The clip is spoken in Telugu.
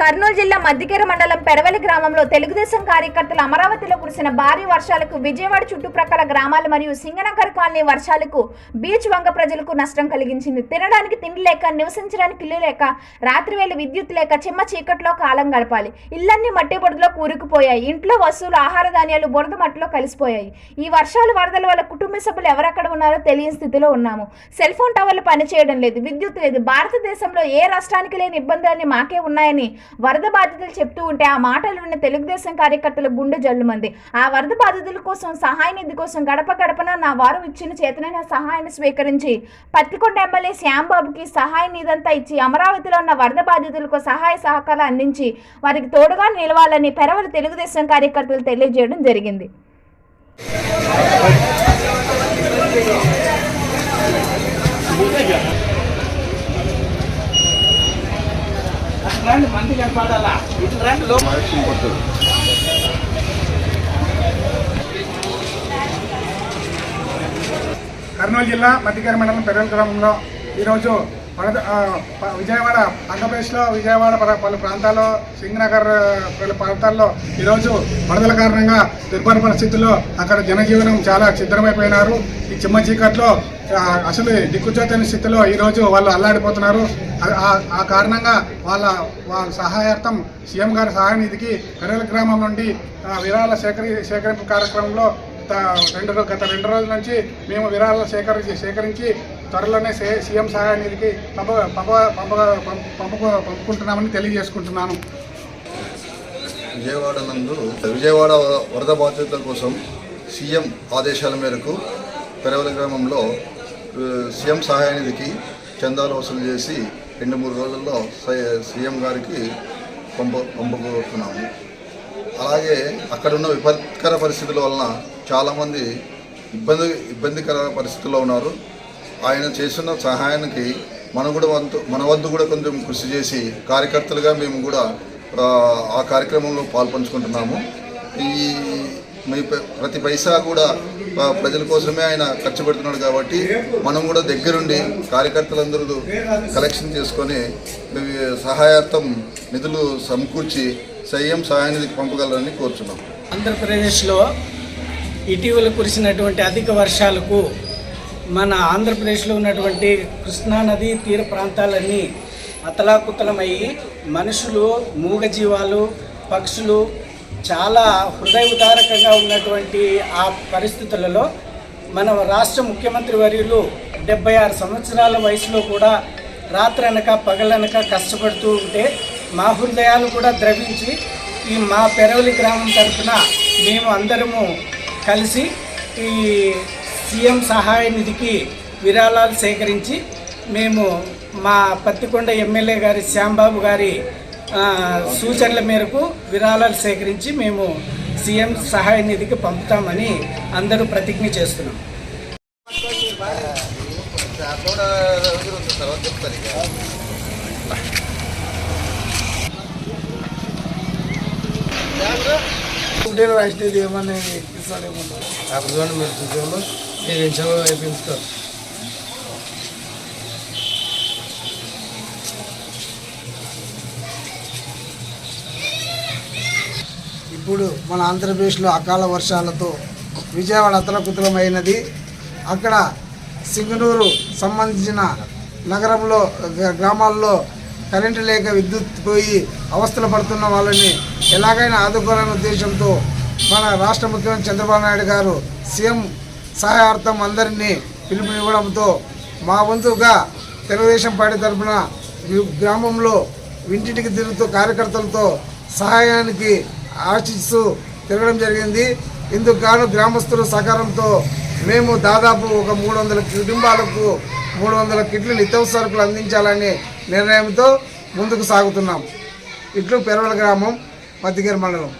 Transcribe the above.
కర్నూలు జిల్లా మద్దికేర మండలం పెరవలి గ్రామంలో తెలుగుదేశం కార్యకర్తలు అమరావతిలో కురిసిన భారీ వర్షాలకు విజయవాడ చుట్టుప్రక్కల గ్రామాలు మరియు సింగనగర్ కాలనీ వర్షాలకు బీచ్ వంగ ప్రజలకు నష్టం కలిగించింది. తినడానికి తిండి లేక నివసించడానికి ఇల్లు లేక రాత్రి వేళ విద్యుత్ లేక చిమ్మ చీకట్లో కాలం గడపాలి. ఇల్లన్నీ మట్టి బురదలో కూరుకుపోయాయి. ఇంట్లో వస్తువులు ఆహార ధాన్యాలు బురద మట్టిలో కలిసిపోయాయి. ఈ వర్షాలు వరదల వల్ల కుటుంబ సభ్యులు ఎవరెక్కడ ఉన్నారో తెలియని స్థితిలో ఉన్నాము. సెల్ ఫోన్ టవర్లు పనిచేయడం లేదు విద్యుత్ లేదు. భారతదేశంలో ఏ రాష్ట్రానికి లేని ఇబ్బందులన్నీ మాకే ఉన్నాయని వరద బాధితులు చెప్తూ ఉంటే ఆ మాటలు విన్న తెలుగుదేశం కార్యకర్తల గుండె జల్లుమంది. ఆ వరద బాధితుల కోసం సహాయ నిధి కోసం గడప గడపన నా వారు ఇచ్చిన చేతనైన సహాయాన్ని స్వీకరించి పత్తికొండ ఎమ్మెల్యే శ్యాంబాబుకి సహాయ నిధంతా ఇచ్చి అమరావతిలో ఉన్న వరద బాధితులకు సహాయ సహకారాలు అందించి వారికి తోడుగా నిలవాలని పెరవల తెలుగుదేశం కార్యకర్తలు తెలియజేయడం జరిగింది. రండి ఇటు రండి లో కర్నూలు జిల్లా మధ్యకర మండలం పెరల్ గ్రామంలో ఈరోజు విజయవాడ ఆంధ్రప్రదేశ్లో విజయవాడ పలు పలు ప్రాంతాల్లో సింగనగర్ పలు ప్రాంతాల్లో ఈరోజు వరదల కారణంగా దుర్భర పరిస్థితుల్లో అక్కడ జనజీవనం చాలా ఛిద్రమైపోయినారు ఈ చిమ్మ చీకట్లో అసలు దిక్కుచోతని స్థితిలో ఈరోజు వాళ్ళు అల్లాడిపోతున్నారు. ఆ- కారణంగా వాళ్ళ వాళ్ళ సహాయార్థం సీఎం గారి సహాయ నిధికి గ్రామం నుండి విరాళ సేకరి సేకరింపు కార్యక్రమంలో రెండు గత రెండు రోజుల నుంచి మేము విరాళాలు సేకరించి సేకరించి త్వరలోనే సే సీఎం సహాయనిధికి పంప పంప పంప పంపు పంపుకుంటున్నామని తెలియజేసుకుంటున్నాను. విజయవాడ నందు విజయవాడ వరద బాధితుల కోసం సీఎం ఆదేశాల మేరకు పెరవల గ్రామంలో సీఎం సహాయ నిధికి చందాలు వసూలు చేసి రెండు మూడు రోజుల్లో సీఎం గారికి పంప పంపబోతున్నాము. అలాగే అక్కడున్న విపత్కర పరిస్థితుల వలన చాలామంది ఇబ్బంది ఇబ్బందికర పరిస్థితుల్లో ఉన్నారు. ఆయన చేస్తున్న సహాయానికి మన కూడా వంతు మన వద్దు కూడా కొంచెం కృషి చేసి కార్యకర్తలుగా మేము కూడా ఆ కార్యక్రమంలో పాల్పంచుకుంటున్నాము. ఈ మీ ప్రతి పైసా కూడా ప్రజల కోసమే ఆయన ఖర్చు పెడుతున్నాడు కాబట్టి మనం కూడా దగ్గరుండి కార్యకర్తలందరూ కలెక్షన్ చేసుకొని సహాయార్థం నిధులు సమకూర్చి సీఎం సహాయానికి పంపగలరని కోరుచున్నాం. ఆంధ్రప్రదేశ్లో ఇటీవల కురిసినటువంటి అధిక వర్షాలకు మన ఆంధ్రప్రదేశ్లో ఉన్నటువంటి కృష్ణా నది తీర ప్రాంతాలన్నీ అతలాకుతలమయ్యి మనుషులు మూగజీవాలు పక్షులు చాలా హృదయ ఉదారకంగా ఉన్నటువంటి ఆ పరిస్థితులలో మన రాష్ట్ర ముఖ్యమంత్రి వర్యులు డెబ్బై ఆరు సంవత్సరాల వయసులో కూడా రాత్రనక పగలనక కష్టపడుతూ ఉంటే మా హృదయాలు కూడా ద్రవించి ఈ మా పెరవలి గ్రామం తరఫున మేము అందరము కలిసి ఈ సీఎం సహాయ నిధికి విరాళాలు సేకరించి మేము మా పత్తికొండ ఎమ్మెల్యే గారి శ్యాంబాబు గారి సూచనల మేరకు విరాళాలు సేకరించి మేము సీఎం సహాయ నిధికి పంపుతామని అందరూ ప్రతిజ్ఞ చేస్తున్నాం. నేను రాసినది ఏమన్నా చూడండి మీరు చూసాము నేను ఎంచాము అయిపోయింది ఇప్పుడు మన ఆంధ్రప్రదేశ్లో అకాల వర్షాలతో విజయవాడ అతలకుతలమైనది. అక్కడ సింగనూరు సంబంధించిన నగరంలో గ్రామాల్లో కరెంటు లేక విద్యుత్ పోయి అవస్థలు పడుతున్న వాళ్ళని ఎలాగైనా ఆదుకోవాలనే ఉద్దేశంతో మన రాష్ట్ర ముఖ్యమంత్రి చంద్రబాబు నాయుడు గారు సీఎం సహాయార్థం అందరినీ పిలుపునివ్వడంతో మా వంతుగా తెలుగుదేశం పార్టీ తరఫున గ్రామంలో ఇంటింటికి తిరుగుతూ కార్యకర్తలతో సహాయానికి ఆశిస్తూ తిరగడం జరిగింది. ఇందుకు గాను గ్రామస్తుల సహకారంతో మేము దాదాపు ఒక మూడు వందల కుటుంబాలకు మూడు వందల కిట్లు నిత్యవసరకులు అందించాలని అందించాలనే నిర్ణయంతో ముందుకు సాగుతున్నాం. ఇట్లు పెరవల గ్రామం మధ్యగిరి మండలం.